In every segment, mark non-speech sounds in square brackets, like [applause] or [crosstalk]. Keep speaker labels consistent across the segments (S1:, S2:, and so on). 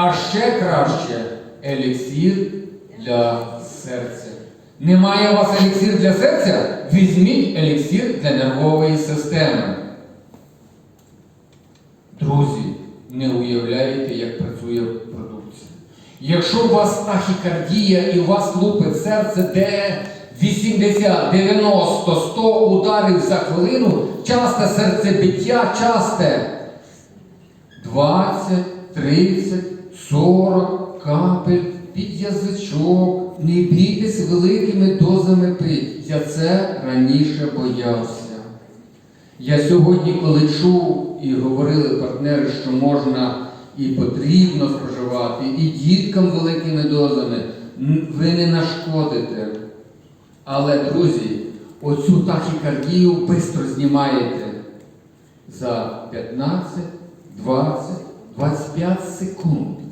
S1: А ще краще еліксир для серця. Немає у вас еліксир для серця? Візьміть еліксир для нервової системи. Друзі, не уявляєте, як працює продукція. Якщо у вас тахікардія і у вас лупить серце, де 80, 90, 100 ударів за хвилину, часте серцебиття, часте 20, 30, 40 капель під язичок. Не бійтесь великими дозами пить. Я це раніше боявся. Я сьогодні, коли чув і говорили партнери, що можна і потрібно споживати, і діткам великими дозами, ви не нашкодите. Але, друзі, оцю тахікардію швидко знімаєте за 15, 20, 25 секунд.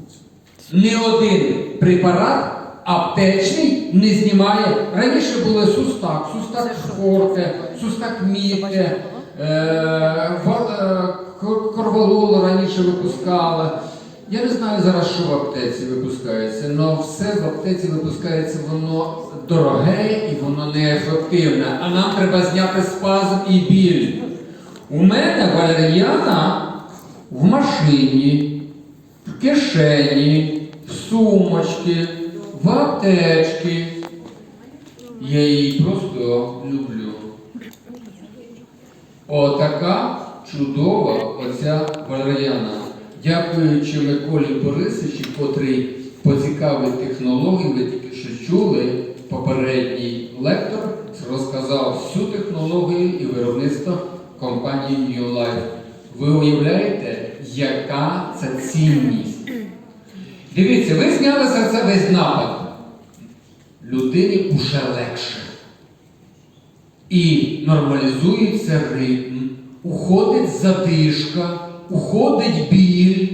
S1: Ні один препарат аптечний не знімає. Раніше були сустак, сустак форте, сустак міте, е, е, кор- корвалол раніше випускали. Я не знаю зараз, що в аптеці випускається, але все в аптеці випускається, воно дороге і воно неефективне. А нам треба зняти спазм і біль. У мене валер'яна в машині, в кишені, в сумочці, в аптечці. Я її просто люблю. Отака чудова оця валер'яна. Дякуючи Миколі Борисовичу, котрий поцікавив технології, ви тільки що чули, попередній лектор розказав всю технологію і виробництво компанії New Life. Ви уявляєте, яка це цінність? Дивіться, ви зняли серцевий напад. Людині уже легше. І нормалізується ритм, уходить задишка, уходить біль,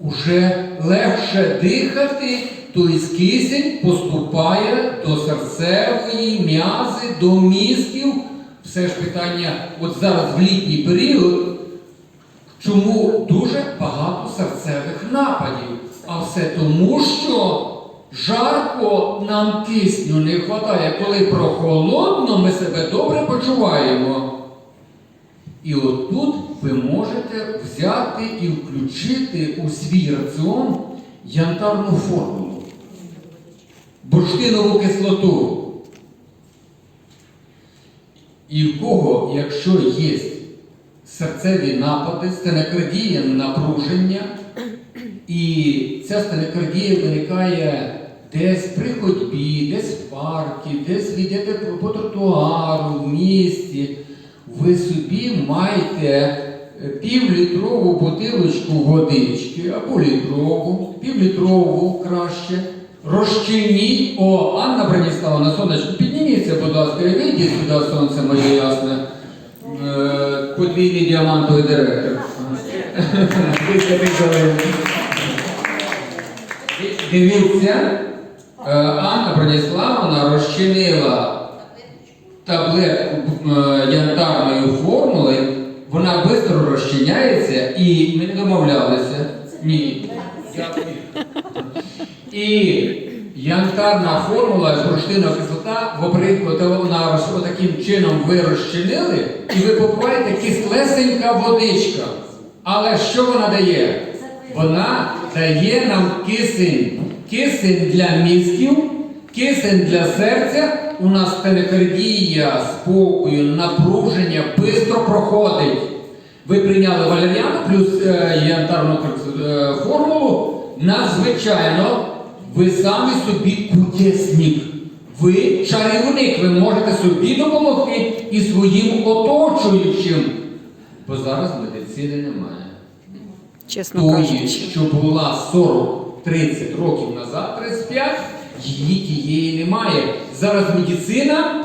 S1: уже легше дихати, тобто кисень поступає до серцевої м'язи, до мізків. Все ж питання, от зараз в літній період, чому дуже багато серцевих нападів? А все тому, що жарко нам кисню не вистачає. Коли прохолодно, ми себе добре почуваємо. І отут ви можете взяти і включити у свій раціон янтарну формулу, бурштинову кислоту. І в кого, якщо є серцеві напади, стенокардія, напруження, і ця стенокардія виникає десь при ходьбі, десь в парку, десь йдете по, тротуару, в місті, ви собі маєте е, півлітрову бутилочку водички або літрову, півлітрову краще. Розчиніть. О, Анна Браніславовна, сонечко, підніміться, будь ласка, і вийдіть сюди, сонце моє ясне. Подвійний діамантовий директор. Дивіться, е, Анна Броніславовна розчинила таблетку е, янтарної формули, вона швидко розчиняється і ми не домовлялися. Ні. Дякую. І янтарна формула, бурштинова кислота, наприклад, вона ось таким чином ви розчинили, і ви попиваєте кислесенька водичка. Але що вона дає? Вона дає нам кисень. Кисень для мізків, кисень для серця. У нас стенокардія, спокою, напруження швидко проходить. Ви прийняли валеріану плюс е, янтарну е, формулу. Надзвичайно, ви самі собі кудесник. Ви чарівник, ви можете собі допомогти і своїм оточуючим. Бо зараз медицини немає
S2: Чесно
S1: тої,
S2: кажучи.
S1: що була 40-30 років назад, 35, її тієї немає. Зараз медицина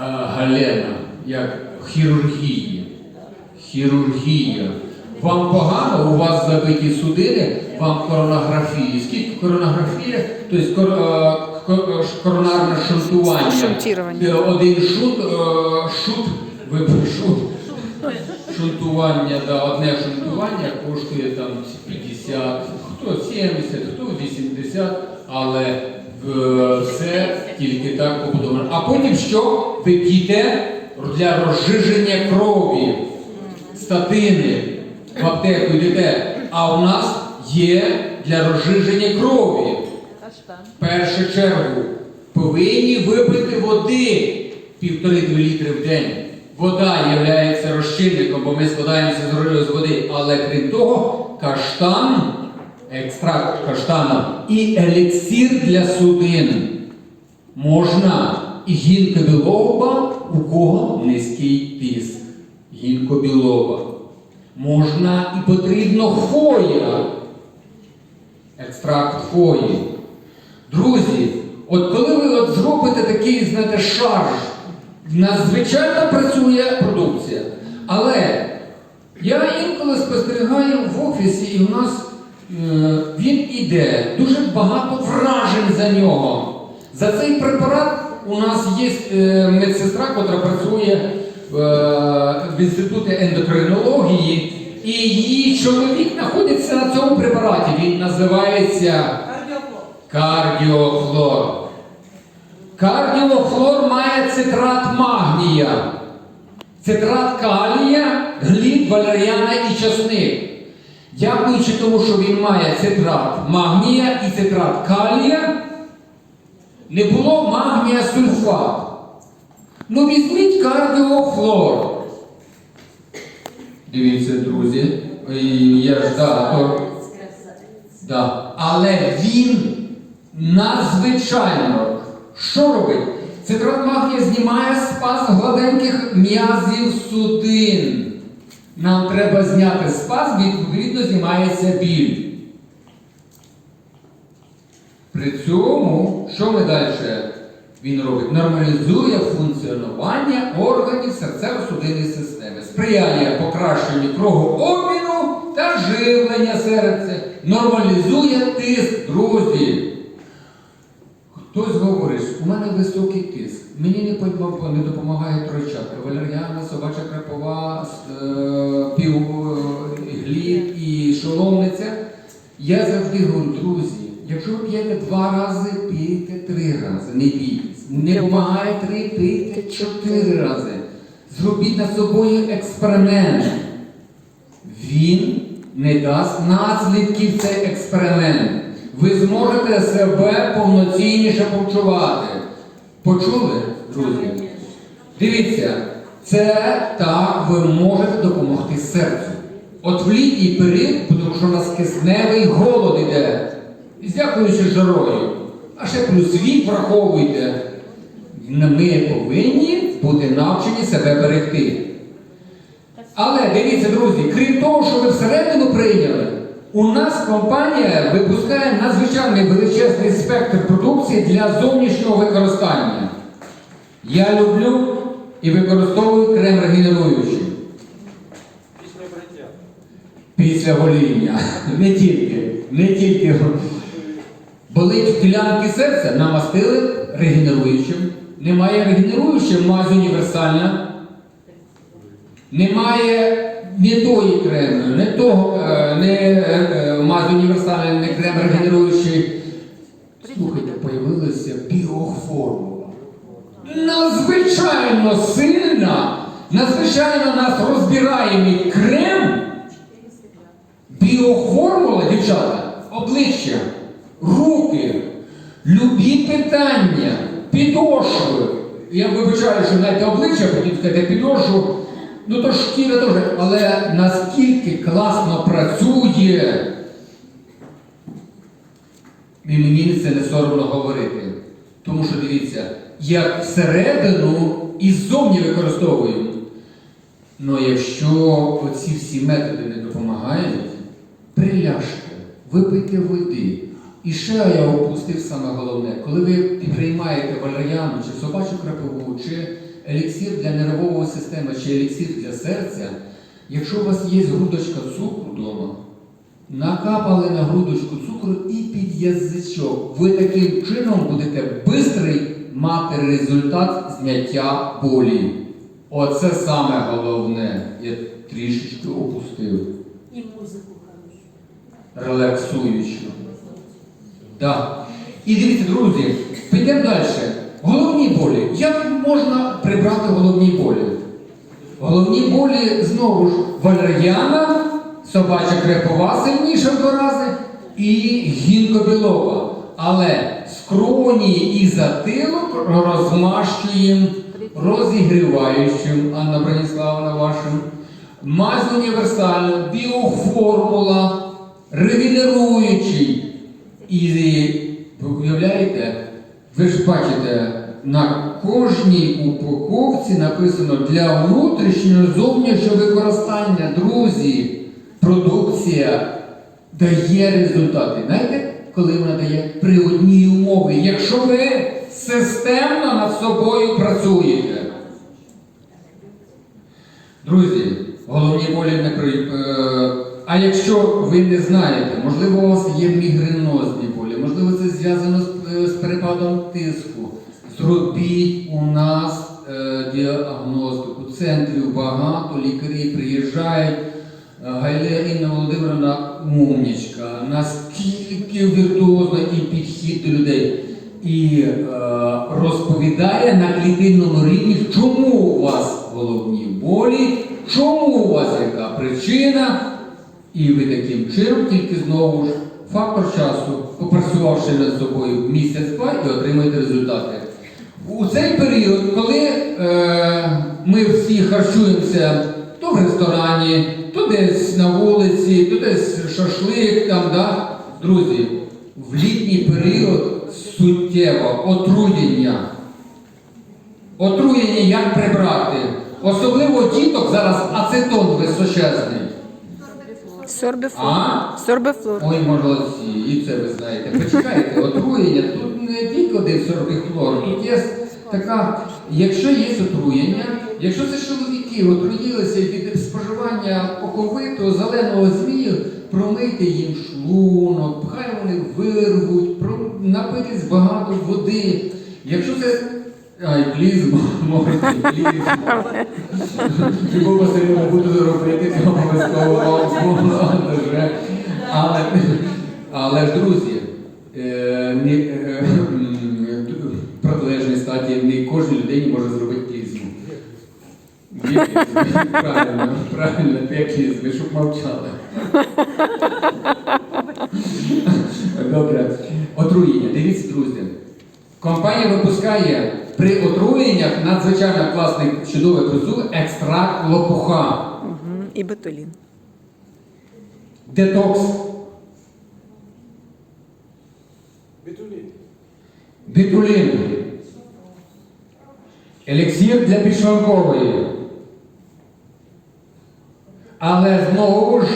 S1: а, Галена, як хірургія. Хірургія. Вам погано, у вас забиті судини, вам коронографії. Скільки коронографія? Тобто коронарне шунтування.
S2: Шунтування.
S1: Е, Один шут, шут, шут. шунтування, да, одне шунтування коштує там 50, хто 70, хто 80, але все тільки так побудовано. А потім що? Ви п'єте для розжиження крові, статини в аптеку йдете. А у нас є для розжиження крові. В першу чергу повинні випити води півтори-дві літри в день. Вода є розчинником, бо ми складаємося з води. Але крім того, каштан, екстракт каштана і еліксир для судин. Можна і гінка білоба, у кого низький тиск. Гінко білоба. Можна і потрібно хвоя. Екстракт хвої. Друзі, от коли ви от зробите такий, знаєте, шарж, надзвичайно працює продукція. Але я інколи спостерігаю в офісі, і у нас е, він іде, дуже багато вражень за нього. За цей препарат у нас є е, медсестра, яка працює в інституті ендокринології, і її чоловік знаходиться на цьому препараті. Він називається кардіохлор. Кардіохлор має цитрат магнія, цитрат калія, глід, валеріана і часник. Дякуючи тому, що він має цитрат магнія і цитрат калія, не було магнія сульфат. Ну візьміть кардіохлор. Дивіться, друзі. Я ж да, да. Але він надзвичайно що робить? Цитрат магнія знімає спаз гладеньких м'язів судин. Нам треба зняти спаз, відповідно знімається біль. При цьому, що ми далі він робить? Нормалізує функціонування органів серцево-судинної системи, сприяє покращенню кровообміну та живлення серця, нормалізує тиск, друзі. Хтось говорить, у мене високий тиск, мені не, допомагає тройчатка, валеріана, собача крапова, е, півглід і шоломниця. Я завжди говорю, друзі, якщо ви п'єте два рази, пийте три рази, не бійтесь. Не допомагає три, пийте чотири рази. Зробіть над собою експеримент. Він не дасть наслідків цей експеримент. Ви зможете себе повноцінніше почувати. Почули, друзі? Дивіться, це так ви можете допомогти серцю. От в літній період, тому що у нас кисневий голод іде, і дякуючи жарою. А ще плюс вік враховуйте. Ми повинні бути навчені себе берегти. Але дивіться, друзі, крім того, що ви всередину прийняли, у нас компанія випускає надзвичайний величезний спектр продукції для зовнішнього використання. Я люблю і використовую крем регенеруючий
S3: Після бриття.
S1: після гоління. [laughs] Не тільки, не тільки. Болить в ділянки серця, намастили регенеруючим. Немає регенеруючим, мазь універсальна. Немає не тої креми, не того, е, не е, е, мазь універсальна, не крем регенеруючий. Слухайте, появилася біоформула. Надзвичайно сильна, надзвичайно нас розбираємий крем. Біоформула, дівчата, обличчя, руки, любі питання, підошви. Я вибачаю, що навіть обличчя, потім сказати підошву, ну то шкіра теж, але наскільки класно працює. І мені це не соромно говорити. Тому що дивіться, як всередину і ззовні використовуємо. Ну якщо оці всі методи не допомагають, приляжте, випийте води. І ще я опустив саме головне, коли ви приймаєте валеріану, чи собачу крапову, чи еліксир для нервової системи, чи еліксир для серця, якщо у вас є грудочка цукру вдома, накапали на грудочку цукру і під язичок. Ви таким чином будете бистрий мати результат зняття болі. Оце саме головне. Я трішечки опустив.
S4: І музику хорошу.
S1: релаксуючу. Да. І дивіться, друзі, підемо далі. Головні болі. Як можна прибрати головні болі? Головні болі знову ж валер'яна, собача крепова сильніша в два рази і гінкобілова. Але скроні і затилок розмащуємо розігріваючим, Анна Браніславовна вашим, мазь універсальна, біоформула, регенеруючий. І ви уявляєте, ви ж бачите, на кожній упаковці написано для внутрішнього зовнішнього використання, друзі, продукція дає результати. Знаєте, коли вона дає при одній умові, якщо ви системно над собою працюєте. Друзі, головні болі не при. А якщо ви не знаєте, можливо, у вас є мігренозні болі, можливо, це зв'язано з, е, з перепадом тиску. Зробіть у нас е, діагностику. Центрів багато, лікарі приїжджають. Е, Інна Володимировна умнічка, наскільки віртуозно і підхід до людей. І е, розповідає на клітинному рівні, чому у вас головні болі, чому у вас яка причина. І ви таким чином тільки знову ж фактор часу, попрацювавши над собою місяць-два і отримаєте результати. У цей період, коли е, ми всі харчуємося то в ресторані, то десь на вулиці, то десь шашлик там, да? друзі, в літній період суттєво отруєння. Отруєння як прибрати? Особливо діток зараз ацетон височезний.
S2: Сорбифлор.
S1: А?
S2: Сорбифлор.
S1: Ой, молодці, і це ви знаєте. Почекайте, отруєння, тут не тільки один сорбіхлор, тут є така, якщо є отруєння, якщо це чоловіки отруїлися від споживання оковитого зеленого змію, промийте їм шлунок, хай вони вирвуть, напитись багато води. Якщо це. Ай, клізма, можете, клізма. Любов Васильівна буду робити це обов'язково вже. Але, але ж, друзі, е, не, е, протилежній статі не кожній людині може зробити клізму. Правильно, правильно, клізми, щоб мовчали. Добре. Отруєння. Дивіться, друзі. Компанія випускає при отруєннях надзвичайно класний чудовий продукт екстракт лопуха.
S2: Мгм. І ботулін.
S1: Детокс.
S3: Бітулін.
S1: Бітулін. Еліксір для підшлункової. Але знову ж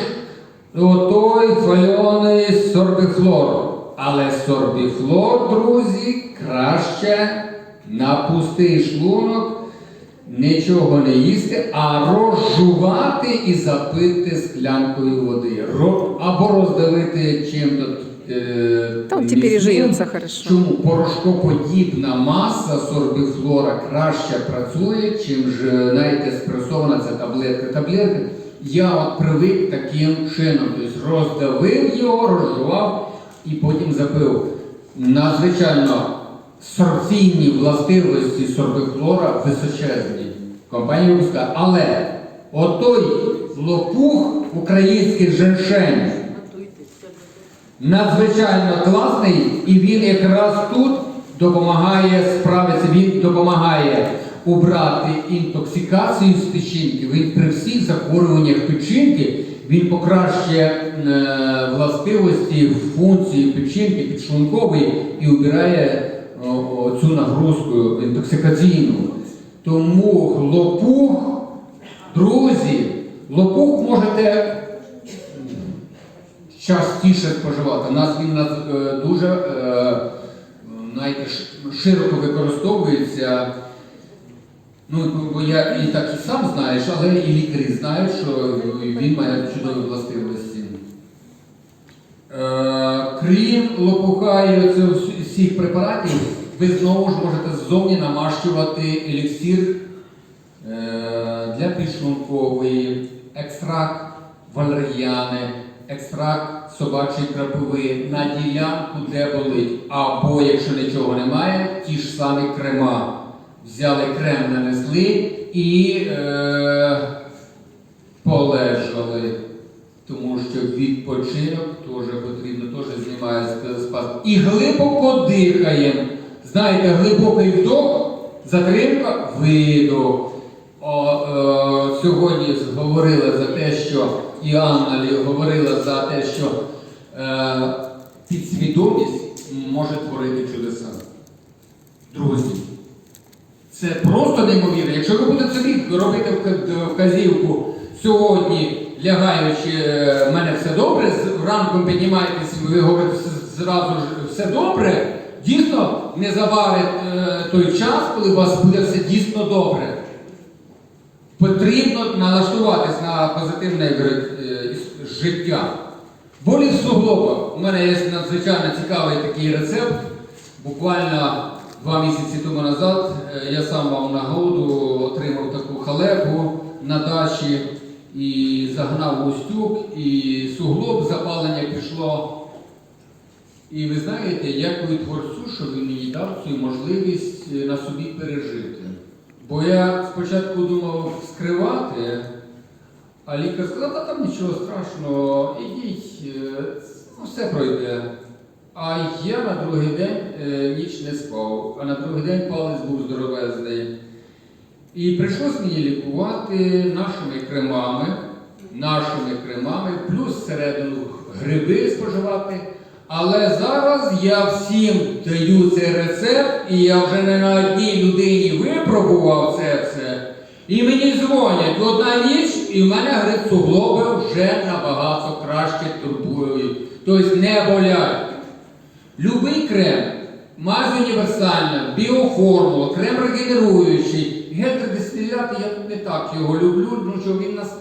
S1: отой хвальоний сорбіфлор. Але сорбіфлор, друзі, краще на пустий шлунок нічого не їсти, а розжувати і запити склянкою води. Або роздавити чим-то. Е,
S2: Та он теперь и хорошо.
S1: Чому порошкоподібна маса сорбіфлора краще працює, чим ж знаєте, спресована ця таблетка. Таблетка я от привик таким чином. Тобто роздавив його, розжував і потім запив. Надзвичайно сорбційні властивості сорбіфлора височезні. Компанія випускає. Але отой лопух українських женшень надзвичайно класний, і він якраз тут допомагає справитися, він допомагає убрати інтоксикацію з печінки. Він при всіх захворюваннях печінки він покращує е, властивості, функції печінки, підшлункової і убирає цю нагрузку інтоксикаційну. Тому лопух, друзі, лопух можете частіше споживати. У нас він е, дуже е, широко використовується. Ну, бо я і так і сам знаєш, але і лікарі знають, що він має чудові властивості. Е, крім лопуха і оцих вс- всіх препаратів, ви знову ж можете ззовні намащувати еліксир е, для підшлункової, екстракт валер'яни, екстракт собачої крапиви на ділянку, де болить. Або, якщо нічого немає, ті ж самі крема. Взяли крем, нанесли і е, полежали. Тому що відпочинок теж потрібно, теж знімає спазм. І глибоко дихаємо. Знаєте, глибокий вдох, затримка, видох. О, е, сьогодні говорили за те, що і Анна Лі говорила за те, що е, підсвідомість може творити чудеса. Друзі, це просто неймовірно. Якщо ви будете собі робити вказівку сьогодні, лягаючи, е, в мене все добре, ранком піднімаєтесь, ви говорите зразу ж все добре, дійсно не заварить е, той час, коли у вас буде все дійсно добре. Потрібно налаштуватись на позитивне життя. Болі в суглобах. У мене є надзвичайно цікавий такий рецепт. Буквально два місяці тому назад е, я сам мав нагоду, отримав таку халепу на дачі і загнав устюк, і суглоб запалення пішло. І ви знаєте, дякую творцю, що він мені дав цю можливість е, на собі пережити. Бо я спочатку думав скривати, а лікар сказав, та там нічого страшного, ідіть, е, ну, все пройде. А я на другий день е, ніч не спав, а на другий день палець був здоровезний. І прийшлось мені лікувати нашими кремами, нашими кремами, плюс всередину гриби споживати. Але зараз я всім даю цей рецепт, і я вже не на одній людині випробував це все. І мені дзвонять одна ніч, і в мене грип суглоби вже набагато краще турбують. Тобто не болять. Любий крем, мазь універсальна, біоформула, крем регенеруючий, гель-дистилят, я не так його люблю, тому що він нас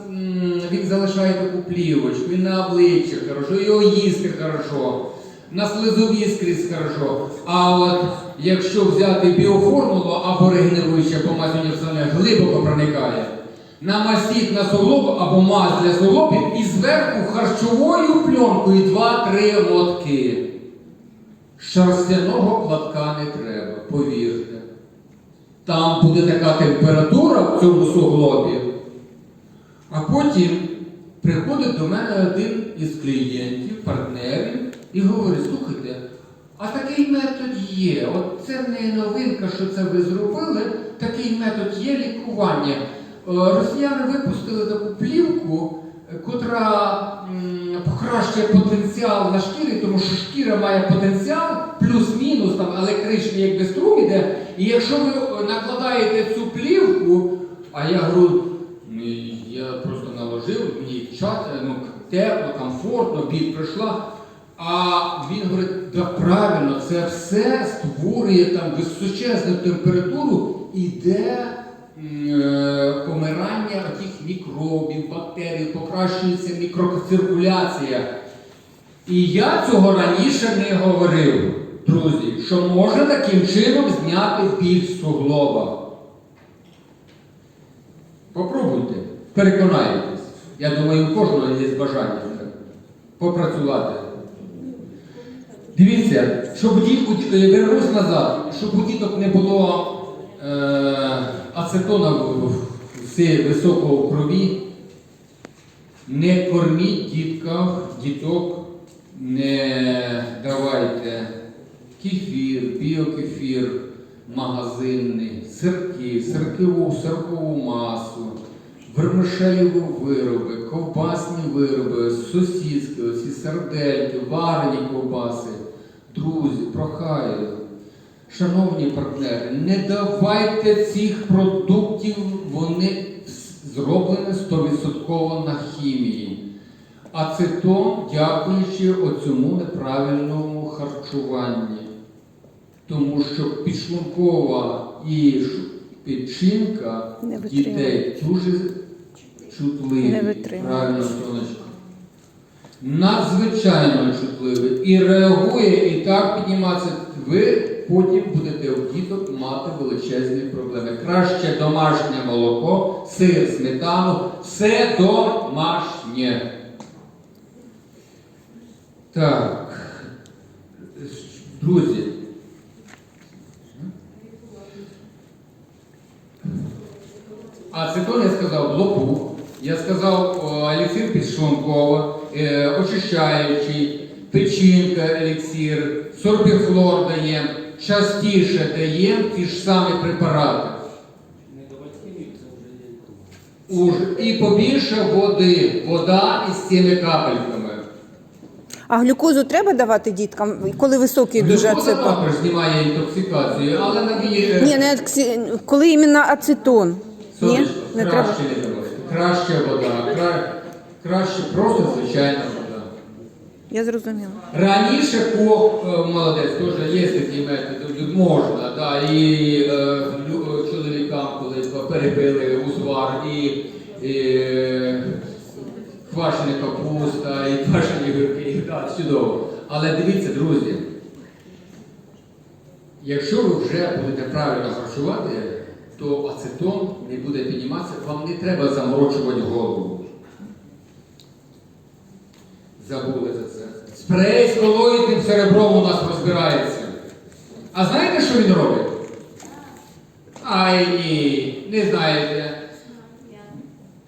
S1: він залишає таку плівочку, він на обличчя хорошо, його їсти хорошо, на слизові скрізь хорошо. А от якщо взяти біоформулу або регенеруюча або мазь універсальна, глибоко проникає. Намастіть на суглоб або мазь для суглобів і зверху харчовою пленкою 2-3 мотки. Шерстяного платка не треба, повірте. Там буде така температура в цьому суглобі. А потім приходить до мене один із клієнтів, партнерів, і говорить, слухайте, а такий метод є. От це не новинка, що це ви зробили. Такий метод є лікування. Е, Росіяни випустили таку плівку, е, котра покращує потенціал на шкірі, тому що шкіра має потенціал, плюс-мінус, там електричний якби струм іде. І якщо ви е, накладаєте цю плівку, а я говорю, я просто наложив, мені чат, ну, тепло, комфортно, біль пройшла. А він говорить, да правильно, це все створює там височезну температуру, іде е, помирання тих мікробів, бактерій, покращується мікроциркуляція. І я цього раніше не говорив, друзі, що можна таким чином зняти біль з суглоба. Попробуйте, переконайтесь. Я думаю, у кожного є бажання попрацювати. Дивіться, щоб вернусь назад, щоб у діток не було е, ацетона високого в крові, не корміть діткам, діток, не давайте кефір, біокефір магазинний, сирки, сиркову, сиркову масу, вермишелеві вироби, ковбасні вироби, сосиски, оці сердельки, варені ковбаси. Друзі, прохаю, шановні партнери, не давайте цих продуктів, вони зроблені 100% на хімії. Ацетон, дякуючи оцьому неправильному харчуванні. Тому що підшлункова і печінка дітей дуже чутливі. Правильно, сонечко. Надзвичайно чутливий. І реагує, і так піднімається. Ви потім будете у діток мати величезні проблеми. Краще домашнє молоко, сир, сметану, все домашнє. Так, друзі. Ацетон я сказав лопух, я сказав еліксир підшлунково, е, очищаючий, печінка еліксир, сорбіфлор даємо, частіше даємо ті ж самі препарати. Уж, і побільше води, вода із цими капельками.
S2: А глюкозу треба давати діткам, коли високий дуже
S1: Глюкоза
S2: ацетон?
S1: також знімає інтоксикацію, але навіє
S2: Ні, не аксі- коли іменно ацетон. Ні, не треба.
S1: краще вода, кра... краще просто звичайна вода.
S2: Я зрозуміла.
S1: Раніше кох е, молодець, теж є такі методи, можна, да, і е, лю- е, чоловікам, коли перепили узвар, і, і е, квашена капуста, і квашені гірки, так, чудово. Але дивіться, друзі, якщо ви вже будете правильно харчувати, то ацетон не буде підніматися, вам не треба заморочувати голову. Забули за це. Спрей з колоїдним серебром у нас розбирається. А знаєте, що він робить? Ай ні, не знаєте.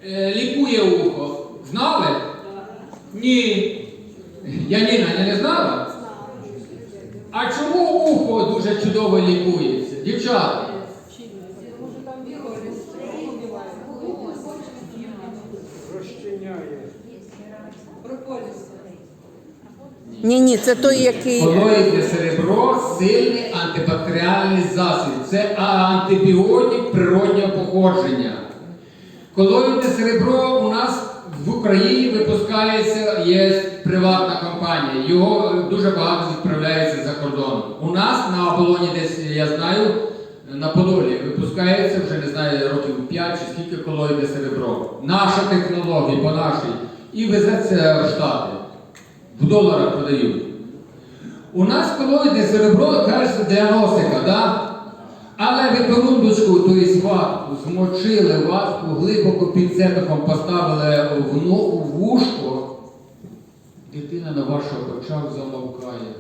S1: Е, лікує ухо. Знали? Ні. Яніна, я не знала? А чому ухо дуже чудово лікується? Дівчата?
S2: Ні, ні, це той, який.
S1: Колоїдне серебро сильний антибактеріальний засіб. Це антибіотик природнього походження. Колоїдне серебро у нас в Україні випускається, є приватна компанія. Його дуже багато відправляється за кордон. У нас на оболоні десь, я знаю, на Подолі випускається вже не знаю років 5 чи скільки колоїдне серебро. Наша технологія по нашій. І везеться в Штати. В доларах подають. У нас колоїдне серебро кажеться для носика, да? але ви корундочку, тобто ватку, змочили ватку, глибоко під цепиком поставили в, в вушко, дитина на ваших очах замовкає.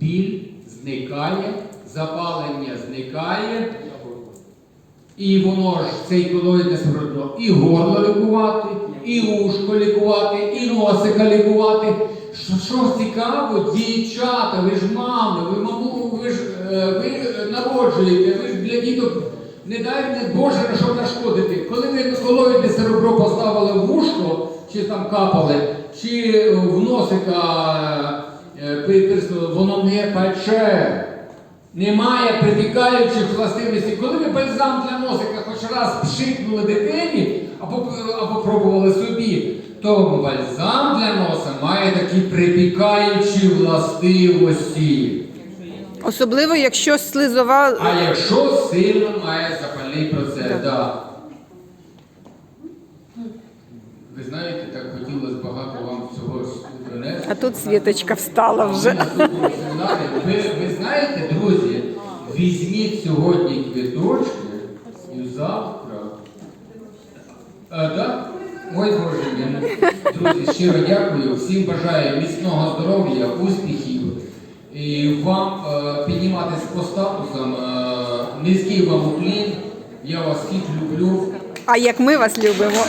S1: Біль зникає, запалення зникає, і воно ж цей колоїдне серебро і горло лікувати, і ушко лікувати, і носика лікувати. Що, що цікаво, дівчата, ви ж мами, ви маму, ви ж е, ви народжуєте, ви ж для діток, не дай не Боже на що нашкодити. Коли ви колоїдне серебро поставили в ушко, чи там капали, чи в носика е, притиснули, воно не пече. Немає припікаючих властивостей. Коли ви бальзам для носика хоч раз пшикнули дитині або, або пробували собі, то бальзам для носа має такі припікаючі властивості.
S2: Особливо, якщо слизова.
S1: А якщо сильно має запальний процес,
S2: Так.
S1: да. Ви знаєте, так хотілося багато вам всього донести.
S2: А тут Світочка встала вже.
S1: Ви, ви знаєте, друзі, візьміть сьогодні квіточки і завтра. А, так? Ой Боже мій. Друзі, щиро дякую. Всім бажаю міцного здоров'я, успіхів. І вам е, підніматися по статусам. Е, низький вам уклін. Я вас всіх люблю.
S2: А як ми вас любимо.